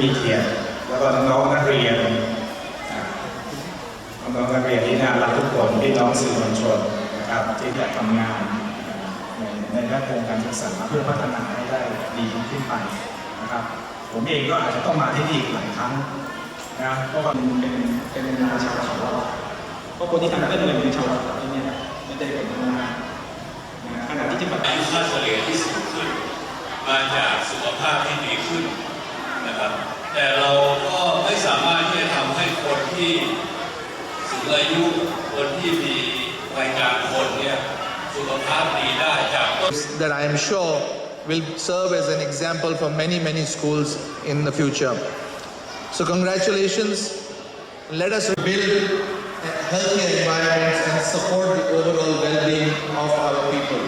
มีเกียรติแล้วก็น้องๆนักเรียนน้องๆนักเรียนที่น่ารักทุกคนพี่น้องสื่อมวลชนนะครับที่จะทำงานในในแวดวงการศึกษาเพื่อพัฒนาให้ได้ดีขึ้นไปนะครับ ผมเองก็อาจจะต้องมาที่นี่อีกหลายครั้งนะเพราะว่ามันเป็นเป็นงานชาวเขาเพราะคนที่ทำเป็นเงินเป็นชาวเขาเนี่ยไม่ได้เป็นงานขณะที่จังหวัดอายุค่าเฉลี่ยที่สูงขึ้น มาจากสุขภาพที่ดีขึ้น แต่เราก็ไม่สามารถที่จะทำให้คนที่สูงอายุคนที่มีวัยกลางคนเนี่ยสุขภาพดีได้จากต้น that I am sure will serve as an example for many, many schools in the future. So, congratulations. Let us build healthy environments and support the overall well being of our people.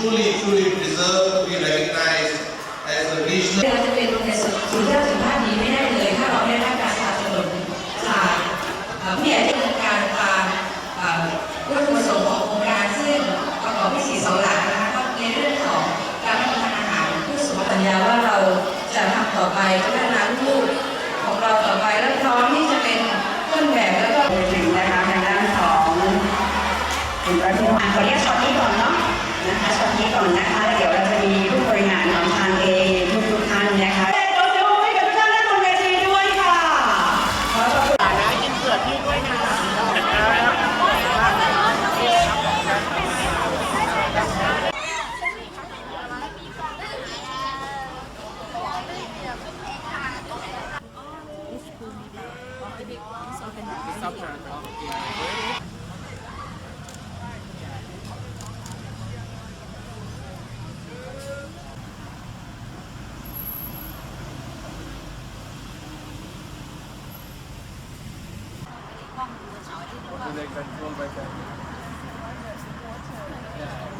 Truly, truly deserve to be recognized as a regional เราจะเป็นในสุดสุดยอดสุขภาพดีไม่ได้เลย ถ้าเราไม่ได้รับการสนับสนุนจากเอ่อผู้ใหญ่ที่องค์การตามวัตถุประสงค์ขององค์การซึ่งประกอบด้วยสี่เสาหลักนะคะก็ในเรื่องของการรับประทานอาหารเพื่อสุขภาพสัญญาว่าเราจะทำต่อไปจะพัฒนาลูกของเราต่อไปและพร้อมที่จะเป็นต้นแบบแล้วก็ถึงนะคะทางด้านของคุณประทิมาขอเรียก big one, to can It's yeah. Yeah.